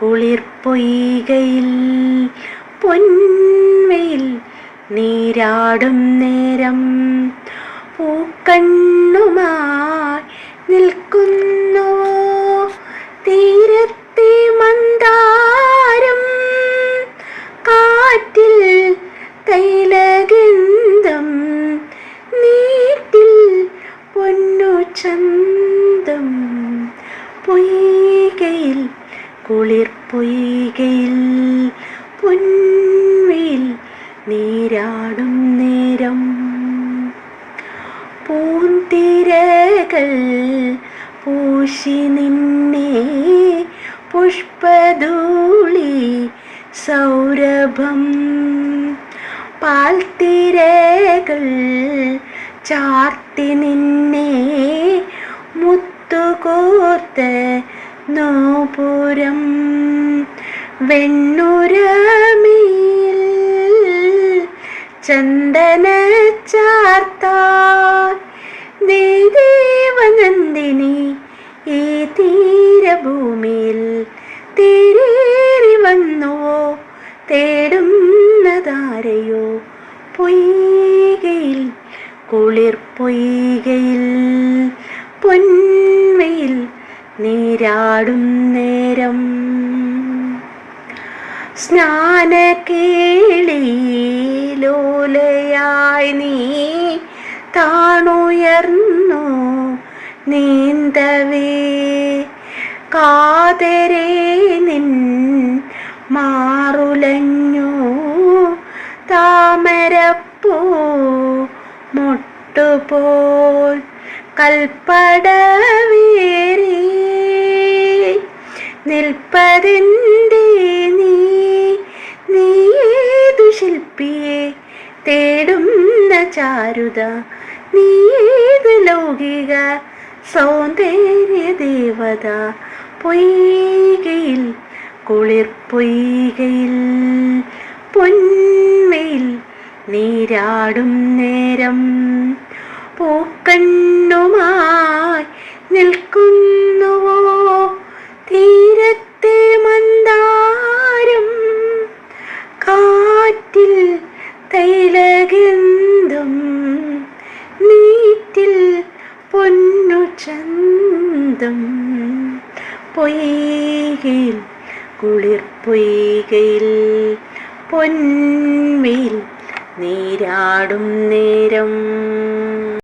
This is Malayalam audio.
പൊയ്കയിൽ കുളിർ പൊയ്കയിൽ പൊൻവയിൽ നീരാടും നേരം. പൂക്കണ്ണുമായി നിൽക്കുന്നു തീരത്തെ മന്ദാരം? കാറ്റിൽ തൈലഗന്ധം കുളിർ പൊയ്കയിൽ പൊൻവയിൽ നീരാടും നേരം. പൂന്തിരകൾ പൂശി നിന്നെ പുഷ്പധൂളി സൗരഭം. പാൽത്തിരകൾ ചാർത്തി നിന്നെ മുത്തുകോർത്ത് നോപുരം വെണ്ണുരമിൽ ചന്ദന ചാർത്താൻ ദേവനന്ദിനി ഈ തീരഭൂമിയിൽ തിരേറി വന്നുവോ? തേടുന്നതാരയോ? പൊയ്കയിൽ കുളിർ പൊയ്കയിൽ പൊൻവയിൽ നീരാടും നേരം. സ്നാന സ്നാനകേളിലോലയായി നീ താണുയർന്നു നീന്തവേ. കാതരേ നിൻ മാറുലഞ്ഞു താമരപ്പൂ മുട്ടുപോൽ കൽപ്പടവേറി നിൽപ്പതിന്റെ നീ നീയേതു ശില്പിയെ തേടുന്ന ചാരുത? നീയേത് ലൗകിക സൗന്ദര്യ ദേവത? പൊയ്കയിൽ കുളിർ പൊയ്കയിൽ പൊന്മയിൽ നീരാടും നേരം. പൂക്കണ്ണുമായി നിൽക്കുന്നുവോ ചന്തം പൊയ്കയിൽ കുളിർ പൊയ്കയിൽ പൊന്മയിൽ നീരാടും നേരം.